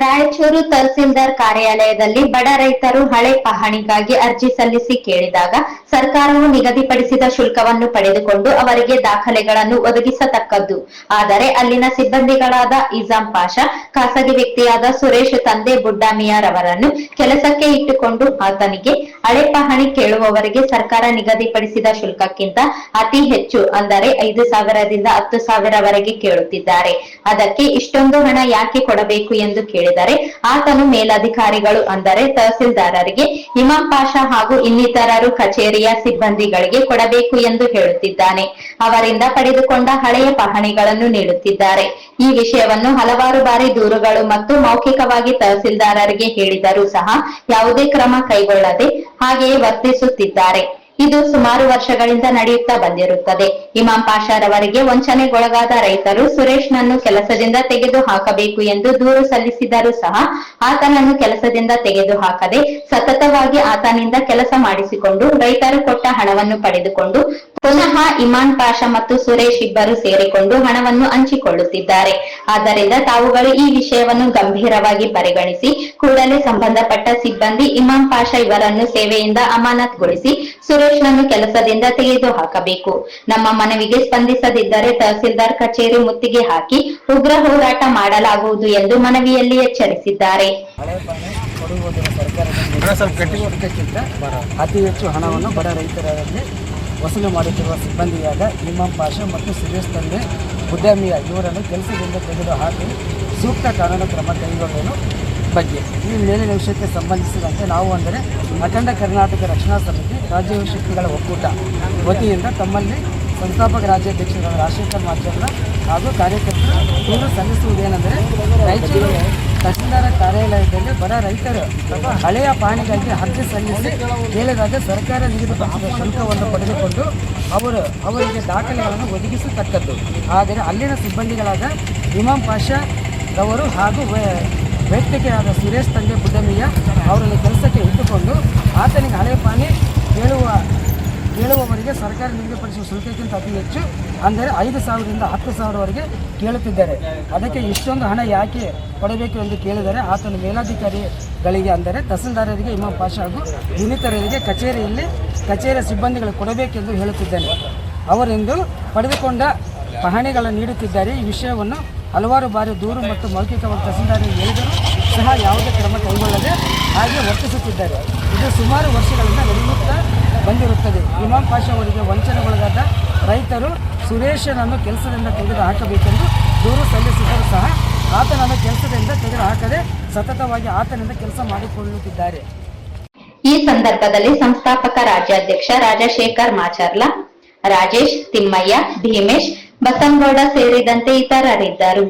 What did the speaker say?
ರಾಯಚೂರು ತಹಸೀಲ್ದಾರ್ ಕಾರ್ಯಾಲಯದಲ್ಲಿ ಬಡ ರೈತರು ಹಳೆ ಪಹಣಿಗಾಗಿ ಅರ್ಜಿ ಸಲ್ಲಿಸಿ ಕೇಳಿದಾಗ ಸರ್ಕಾರವು ನಿಗದಿಪಡಿಸಿದ ಶುಲ್ಕವನ್ನು ಪಡೆದುಕೊಂಡು ಅವರಿಗೆ ದಾಖಲೆಗಳನ್ನು ಒದಗಿಸತಕ್ಕದ್ದು. ಆದರೆ ಅಲ್ಲಿನ ಸಿಬ್ಬಂದಿಗಳಾದ ಇಜಾಂ ಪಾಷಾ, ಖಾಸಗಿ ವ್ಯಕ್ತಿಯಾದ ಸುರೇಶ್, ತಂದೆ ಬುಡ್ಡಾಮಿಯಾರವರನ್ನು ಕೆಲಸಕ್ಕೆ ಇಟ್ಟುಕೊಂಡು ಆತನಿಗೆ ಹಳೆ ಪಹಣಿ ಕೇಳುವವರಿಗೆ ಸರ್ಕಾರ ನಿಗದಿಪಡಿಸಿದ ಶುಲ್ಕಕ್ಕಿಂತ ಅತಿ ಹೆಚ್ಚು ಅಂದರೆ ಐದು ಸಾವಿರದಿಂದ ಹತ್ತು ಸಾವಿರವರೆಗೆ ಕೇಳುತ್ತಿದ್ದಾರೆ. ಅದಕ್ಕೆ ಇಷ್ಟೊಂದು ಹಣ ಯಾಕೆ ಕೊಡಬೇಕು ಎಂದು ಕೇಳಿದರೆ ಆತನು ಮೇಲಧಿಕಾರಿಗಳು ಅಂದರೆ ತಹಸೀಲ್ದಾರರಿಗೆ ಇಮಾಂ ಪಾಷಾ ಹಾಗೂ ಇನ್ನಿತರರು ಕಚೇರಿಯ ಸಿಬ್ಬಂದಿಗಳಿಗೆ ಕೊಡಬೇಕು ಎಂದು ಹೇಳುತ್ತಿದ್ದಾನೆ. ಅವರಿಂದ ಪಡೆದುಕೊಂಡ ಹಳೆಯ ಪಹಣಿಗಳನ್ನು ನೀಡುತ್ತಿದ್ದಾರೆ. ಈ ವಿಷಯವನ್ನು ಹಲವಾರು ಬಾರಿ ದೂರುಗಳು ಮತ್ತು ಮೌಖಿಕವಾಗಿ ತಹಸೀಲ್ದಾರರಿಗೆ ಹೇಳಿದರೂ ಸಹ ಯಾವುದೇ ಕ್ರಮ ಕೈಗೊಳ್ಳದೆ ಹಾಗೆಯೇ ವರ್ತಿಸುತ್ತಿದ್ದಾರೆ. ಇದು ಸುಮಾರು ವರ್ಷಗಳಿಂದ ನಡೆಯುತ್ತಾ ಬಂದಿರುತ್ತದೆ. ಇಮಾಂ ಪಾಷಾರವರಿಗೆ ವಂಚನೆಗೊಳಗಾದ ರೈತರು ಸುರೇಶ್ನನ್ನು ಕೆಲಸದಿಂದ ತೆಗೆದು ಹಾಕಬೇಕು ಎಂದು ದೂರು ಸಲ್ಲಿಸಿದರೂ ಸಹ ಆತನನ್ನು ಕೆಲಸದಿಂದ ತೆಗೆದು ಹಾಕದೆ ಸತತವಾಗಿ ಆತನಿಂದ ಕೆಲಸ ಮಾಡಿಸಿಕೊಂಡು ರೈತರು ಕೊಟ್ಟ ಹಣವನ್ನು ಪಡೆದುಕೊಂಡು ಪುನಃ ಇಮಾನ್ ಪಾಷ ಮತ್ತು ಸುರೇಶ್ ಇಬ್ಬರು ಸೇರಿಕೊಂಡು ಹಣವನ್ನು ಹಂಚಿಕೊಳ್ಳುತ್ತಿದ್ದಾರೆ. ಆದ್ದರಿಂದ ತಾವುಗಳು ಈ ವಿಷಯವನ್ನು ಗಂಭೀರವಾಗಿ ಪರಿಗಣಿಸಿ, ಕೂಡಲೇ ಸಂಬಂಧಪಟ್ಟ ಸಿಬ್ಬಂದಿ ಇಮಾಂ ಪಾಷಾ ಇವರನ್ನು ಸೇವೆಯಿಂದ ಅಮಾನತ್ಗೊಳಿಸಿ ಸುರೇಶ್ನನ್ನು ಕೆಲಸದಿಂದ ತೆಗೆದು ಹಾಕಬೇಕು ನಮ್ಮ ಮನವಿಗೆ ಸ್ಪಂದಿಸದಿದ್ದರೆ ತಹಸೀಲ್ದಾರ್ ಕಚೇರಿ ಮುತ್ತಿಗೆ ಹಾಕಿ ಉಗ್ರ ಹೋರಾಟ ಮಾಡಲಾಗುವುದು ಎಂದು ಮನವಿಯಲ್ಲಿ ಎಚ್ಚರಿಸಿದ್ದಾರೆ. ಅತಿ ಹೆಚ್ಚು ಹಣವನ್ನು ಬಡ ರೈತರಲ್ಲಿ ವಸೂಲು ಮಾಡುತ್ತಿರುವ ಸಿಬ್ಬಂದಿಯಾದ ಇಮಾಂ ಪಾಷಾ ಮತ್ತು ಸುರೇಶ್ ತಂದೆ ಉದ್ಯಮಿಯ ಇವರನ್ನು ಕೆಲಸದಿಂದ ತೆಗೆದು ಹಾಕಿ ಸೂಕ್ತ ಕಾನೂನು ಕ್ರಮ ಕೈಗೊಳ್ಳಲು ಬಗ್ಗೆ. ಈ ಮೇಲಿನ ವಿಷಯಕ್ಕೆ ಸಂಬಂಧಿಸಿದಂತೆ ನಾವು ಅಂದರೆ ಅಖಂಡ ಕರ್ನಾಟಕ ರಕ್ಷಣಾ ಸಮಿತಿ ರಾಜ್ಯ ಶಕ್ತಿಗಳ ಒಕ್ಕೂಟ ವತಿಯಿಂದ ತಮ್ಮಲ್ಲಿ ಸಂಸ್ಥಾಪಕ ರಾಜ್ಯಾಧ್ಯಕ್ಷರಾದ ರಾಜಶೇಖರ್ ಮಾಚರ್ಲ ಹಾಗೂ ಕಾರ್ಯಕರ್ತರು ಇವರು ಸಲ್ಲಿಸುವುದೇನೆಂದರೆ ರಾಯಚೂರು ತಹಸೀಲ್ದಾರ ಕಾರ್ಯಾಲಯದಲ್ಲಿ ಬರ ರೈತರು ಹಳೆಯ ಪಾಣಿಗಾಗಿ ಅರ್ಜಿ ಸಲ್ಲಿಸಿ ಕೇಳಿದಾಗ ಸರ್ಕಾರ ನಿಗದಿಪಡಿಸಿದ ಶುಲ್ಕವನ್ನು ಪಡೆದುಕೊಂಡು ಅವರು ಅವರಿಗೆ ದಾಖಲೆಗಳನ್ನು ಒದಗಿಸತಕ್ಕದ್ದು. ಆದರೆ ಅಲ್ಲಿನ ಸಿಬ್ಬಂದಿಗಳಾದ ಇಮಾಂ ಪಾಷಾ ಅವರು ಹಾಗೂ ವೈಯಕ್ತಿಕೆಯಾದ ಸುರೇಶ್ ತಂದೆ ಬುಡ್ಡಮಿಯ ಅವರನ್ನು ಕೆಲಸಕ್ಕೆ ಇಟ್ಟುಕೊಂಡು, ಆತನಿಗೆ ಹಳೆಯ ಪಾಣಿ ಕೇಳುವ ಕೇಳುವವರಿಗೆ ಸರ್ಕಾರ ನಿಗದಿಪಡಿಸುವ ಶುಲ್ಕಕ್ಕಿಂತ ಅತಿ ಹೆಚ್ಚು, ಅಂದರೆ ಐದು ಸಾವಿರದಿಂದ ಹತ್ತು ಸಾವಿರವರೆಗೆ ಕೇಳುತ್ತಿದ್ದಾರೆ. ಅದಕ್ಕೆ ಇಷ್ಟೊಂದು ಹಣ ಯಾಕೆ ಕೊಡಬೇಕು ಎಂದು ಕೇಳಿದರೆ ಆತನ ಮೇಲಾಧಿಕಾರಿಗಳಿಗೆ, ಅಂದರೆ ತಹಸೀಲ್ದಾರರಿಗೆ, ಇಮಾಮ್ ಪಾಷ ಹಾಗೂ ಇನ್ನಿತರರಿಗೆ ಕಚೇರಿಯಲ್ಲಿ ಕಚೇರಿಯ ಸಿಬ್ಬಂದಿಗಳು ಕೊಡಬೇಕೆಂದು ಹೇಳುತ್ತಿದ್ದೇನೆ. ಅವರೆಂದು ಪಡೆದುಕೊಂಡ ಪಹಣಿಗಳನ್ನು ನೀಡುತ್ತಿದ್ದಾರೆ. ಈ ವಿಷಯವನ್ನು ಹಲವಾರು ಬಾರಿ ದೂರು ಮತ್ತು ಮೌಖಿಕವಾಗಿ ತಹಸೀಲ್ದಾರರಿಗೆ ಹೇಳಿದರೂ ಸಹ ಯಾವುದೇ ಕ್ರಮ ಕೈಗೊಳ್ಳದೆ ಹಾಗೆ ವರ್ತಿಸುತ್ತಿದ್ದಾರೆ. ಇದು ಸುಮಾರು ವರ್ಷಗಳಿಂದ ನಡೆಯುತ್ತಾ ಬಂದಿರುತ್ತದೆ. ಇಮಾಮ್ ಪಾಷಾ ಅವರಿಗೆ ವಂಚನೆಗೊಳಗಾದ ರೈತರು ಸುರೇಶನನ್ನು ಕೆಲಸದಿಂದ ತೆಗೆದು ಹಾಕಬೇಕೆಂದು ದೂರು ಸಲ್ಲಿಸಿದರೂ ಸಹ ಆತನನ್ನು ಕೆಲಸದಿಂದ ತೆಗೆದು ಹಾಕದೆ ಸತತವಾಗಿ ಆತನಿಂದ ಕೆಲಸ ಮಾಡಿಕೊಳ್ಳುತ್ತಿದ್ದಾರೆ. ಈ ಸಂದರ್ಭದಲ್ಲಿ ಸಂಸ್ಥಾಪಕ ರಾಜ್ಯಾಧ್ಯಕ್ಷ ರಾಜಶೇಖರ್ ಮಾಚರ್ಲ, ರಾಜೇಶ್ ತಿಮ್ಮಯ್ಯ, ಭೀಮೇಶ್ ಬಸಂಗೌಡ ಸೇರಿದಂತೆ ಇತರರಿದ್ದರು.